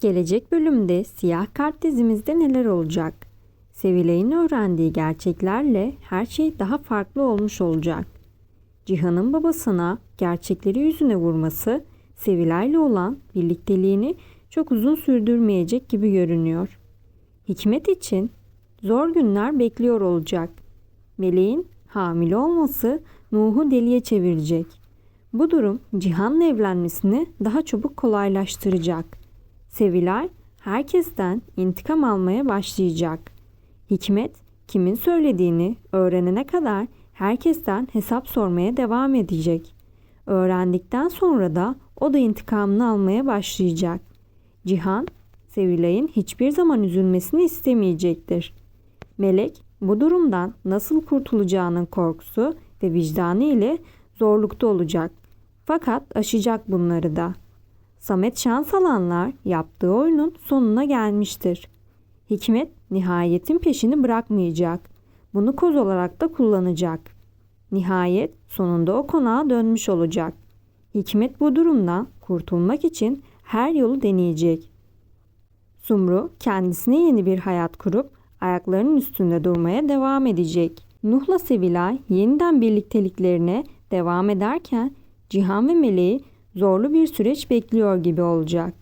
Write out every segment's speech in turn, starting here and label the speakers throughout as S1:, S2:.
S1: Gelecek bölümde siyah kart dizimizde neler olacak? Sevilay'ın öğrendiği gerçeklerle her şey daha farklı olmuş olacak. Cihan'ın babasına gerçekleri yüzüne vurması Sevilay'la olan birlikteliğini çok uzun sürdürmeyecek gibi görünüyor. Hikmet için zor günler bekliyor olacak. Meleğin hamile olması Nuh'u deliye çevirecek. Bu durum Cihan'la evlenmesini daha çabuk kolaylaştıracak. Sevilay herkesten intikam almaya başlayacak. Hikmet kimin söylediğini öğrenene kadar herkesten hesap sormaya devam edecek. Öğrendikten sonra da o da intikamını almaya başlayacak. Cihan, Sevilay'ın hiçbir zaman üzülmesini istemeyecektir. Melek bu durumdan nasıl kurtulacağının korkusu ve vicdanı ile zorlukta olacak. Fakat aşacak bunları da. Samet şans alanlar yaptığı oyunun sonuna gelmiştir. Hikmet nihayetin peşini bırakmayacak. Bunu koz olarak da kullanacak. Nihayet sonunda o konağa dönmüş olacak. Hikmet bu durumdan kurtulmak için her yolu deneyecek. Sumru kendisine yeni bir hayat kurup ayaklarının üstünde durmaya devam edecek. Nuh'la Sevilay yeniden birlikteliklerine devam ederken Cihan ve Meleği zorlu bir süreç bekliyor gibi olacak.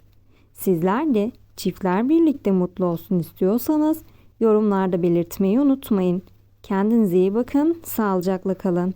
S1: Sizler de çiftler birlikte mutlu olsun istiyorsanız yorumlarda belirtmeyi unutmayın. Kendinize iyi bakın, sağlıcakla kalın.